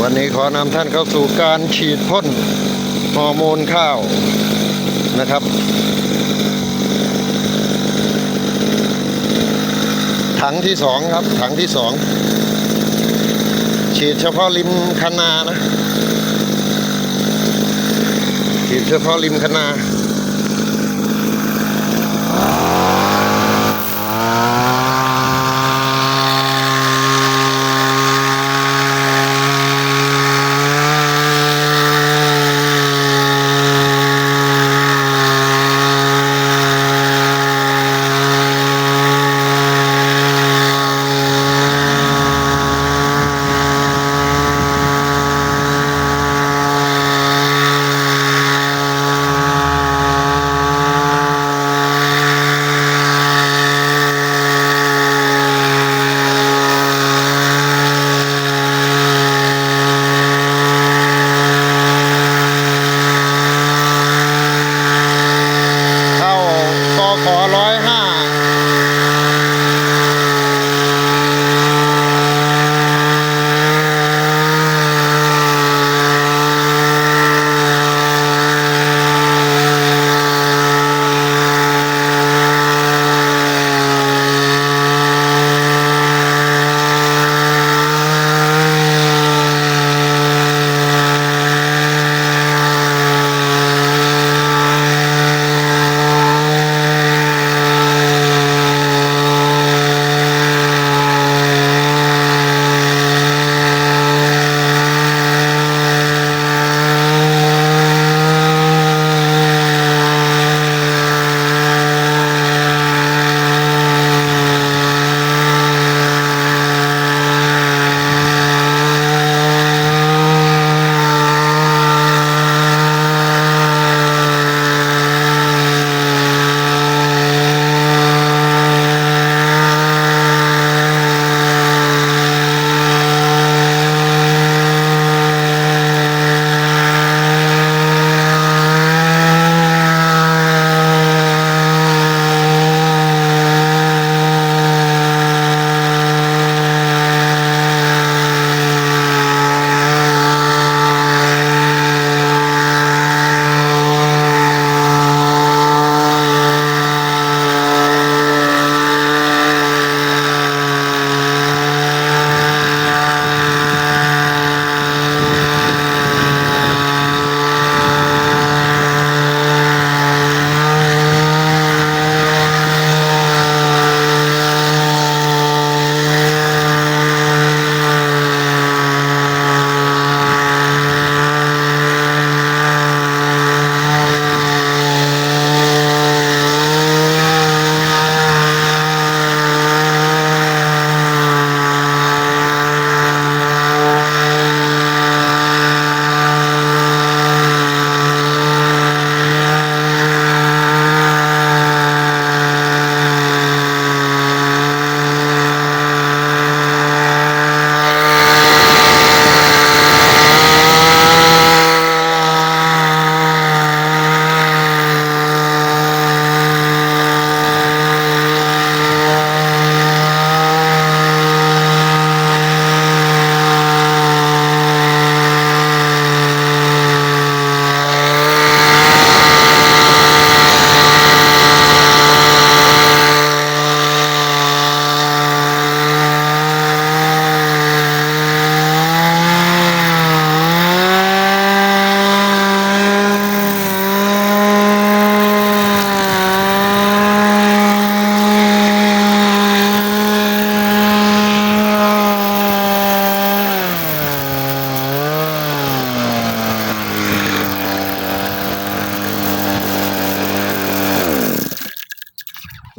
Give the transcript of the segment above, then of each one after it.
วันนี้ขอนำท่านเข้าสู่การฉีดพ่นฮอร์โมนข้าวนะครับ ถังที่สองครับ ถังที่สองฉีดเฉพาะริมคะนานะ ฉีดเฉพาะริมคะนา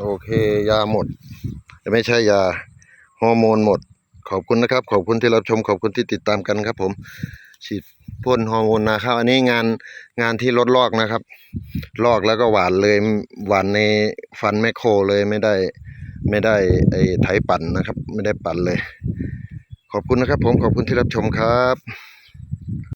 โอเค ยาหมดแต่ไม่ใช่ยาฮอร์โมนหมด ขอบคุณนะครับ ขอบคุณที่รับชม ขอบคุณที่ติดตามกันครับผม ฉีดพ่นฮอร์โมนนาข้าวอันนี้งานงานที่ลดลอกนะครับ ลอกแล้วก็หวานเลยหวานในฟันแมคโครเลยไม่ได้ไม่ได้ไอ้ไถปั่นนะครับ ไม่ได้ปั่นเลย ขอบคุณนะครับ ผมขอบคุณที่รับชมครับ